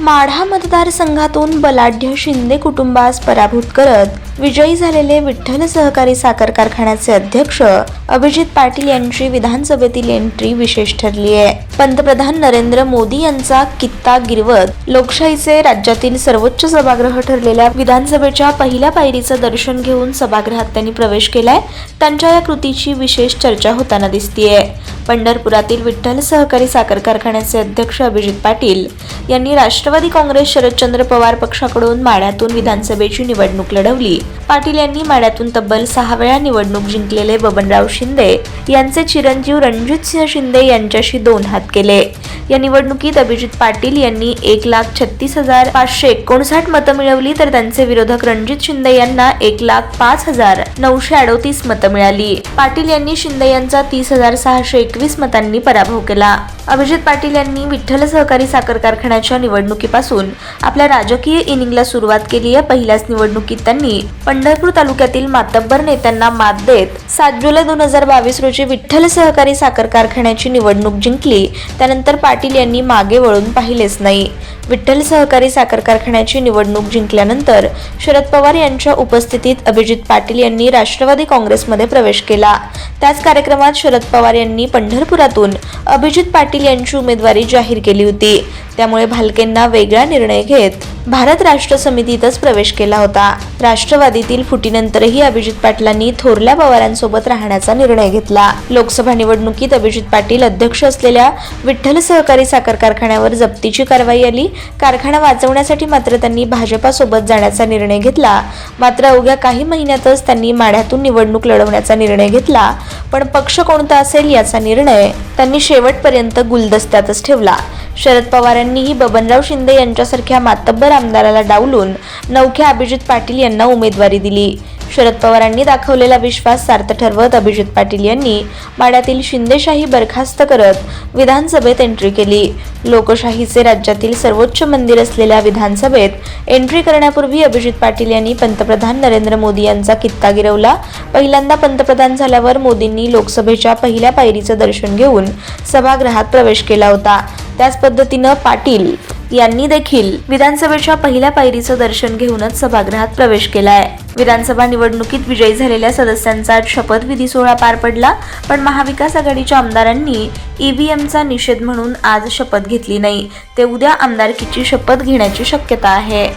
माढा मतदारसंघातून बलाढ्य शिंदे कुटुंबास पराभूत करत विजयी झालेले विठ्ठल सहकारी साखर कारखान्याचे अध्यक्ष अभिजित पाटील यांची विधानसभेतील एंट्री विशेष ठरली आहे. पंतप्रधान नरेंद्र मोदी यांचा कित्ता गिरवत लोकशाहीचे राज्यातील सर्वोच्च सभागृह ठरलेल्या विधानसभेच्या पहिल्या पायरीचं दर्शन घेऊन सभागृहात त्यांनी प्रवेश केलाय. त्यांच्या या कृतीची विशेष चर्चा होताना दिसतीये. पंढरपुरातील विठ्ठल सहकारी साखर कारखान्याचे अध्यक्ष अभिजित पाटील यांनी राष्ट्रवादी काँग्रेस शरदचंद्र पवार पक्षाकडून माड्यातून विधानसभेची निवडणूक लढवली. पाटील यांनी माड्यातून तब्बल सहा वेळा निवडणूक जिंकलेले बबनराव शिंदे यांचे चिरंजीव रणजितसिंह शिंदे यांच्याशी दोन हात केले. या निवडणुकीत अभिजित पाटील यांनी एक लाख छत्तीस हजार पाचशे एकोणसाठ मतं मिळवली तर त्यांचे विरोधक रणजित शिंदे यांना एक लाख पाच हजार नऊशे अडोतीस मतं मिळाली. पाटील यांनी शिंदे यांचा तीस हजार सहाशे एकवीस मतांनी पराभव केला. अभिजित पाटील यांनी विठ्ठल सहकारी साखर कारखान्याच्या निवडणुकीपासून आपल्या राजकीय इनिंगला सुरुवात केली. आहे पहिल्याच निवडणुकीत त्यांनी पंढरपूर तालुक्यातील मातब्बर नेत्यांना मात देत सात जुलै दोन हजार बावीस रोजी विठ्ठल सहकारी साखर कारखान्याची निवडणूक जिंकली. त्यानंतर पाटील यांनी मागे वळून पाहिलेच नाही. विठ्ठल सहकारी साखर कारखान्याची निवडणूक जिंकल्यानंतर शरद पवार यांच्या उपस्थितीत अभिजित पाटील यांनी राष्ट्रवादी काँग्रेसमध्ये प्रवेश केला. त्याच कार्यक्रमात शरद पवार यांनी पंढरपुरातून अभिजित पाटील यांची उमेदवारी जाहीर केली होती. त्यामुळे भालकेंना वेगळा निर्णय घेत भारत राष्ट्र समितीतच प्रवेश केला होता. राष्ट्रवादीतील फुटीनंतरही अभिजित पाटलांनी थोरल्या पवारांसोबत राहण्याचा निर्णय घेतला. लोकसभा निवडणुकीत अभिजित पाटील अध्यक्ष असलेल्या विठ्ठल सहकारी साखर कारखान्यावर जप्तीची कारवाई आली. कारखाना वाचवण्यासाठी मात्र त्यांनी भाजपासोबत जाण्याचा निर्णय घेतला. मात्र अवघ्या काही महिन्यातच त्यांनी माढ्यातून निवडणूक लढवण्याचा निर्णय घेतला. पण पक्ष कोणता असेल याचा निर्णय त्यांनी शेवटपर्यंत गुलदस्त्यातच ठेवला. शरद पवारांनीही बबनराव शिंदे यांच्यासारख्या मातब्बर आमदाराला डावलून नवख्या अभिजित पाटील यांना उमेदवारी दिली. शरद पवारांनी दाखवलेला विश्वास सार्थ ठरवत अभिजित पाटील यांनी माड्यातील शिंदेशाही बरखास्त करत विधानसभेत एंट्री केली. लोकशाहीचे राज्यातील सर्वोच्च मंदिर असलेल्या विधानसभेत एंट्री करण्यापूर्वी अभिजित पाटील यांनी पंतप्रधान नरेंद्र मोदी यांचा कित्ता गिरवला. पहिल्यांदा पंतप्रधान झाल्यावर मोदींनी लोकसभेच्या पहिल्या पायरीचं दर्शन घेऊन सभागृहात प्रवेश केला होता. त्याच पद्धतीनं पाटील यांनी देखील विधानसभेच्या पहिल्या पायरीचं दर्शन घेऊनच सभागृहात प्रवेश केलाय. विधानसभा निवडणुकीत विजयी झालेल्या सदस्यांचा शपथविधी सोहळा पार पडला पण महाविकास आघाडीच्या आमदारांनी ईव्हीएमचा निषेध म्हणून आज शपथ घेतली नाही. ते उद्या आमदारकीची शपथ घेण्याची शक्यता आहे.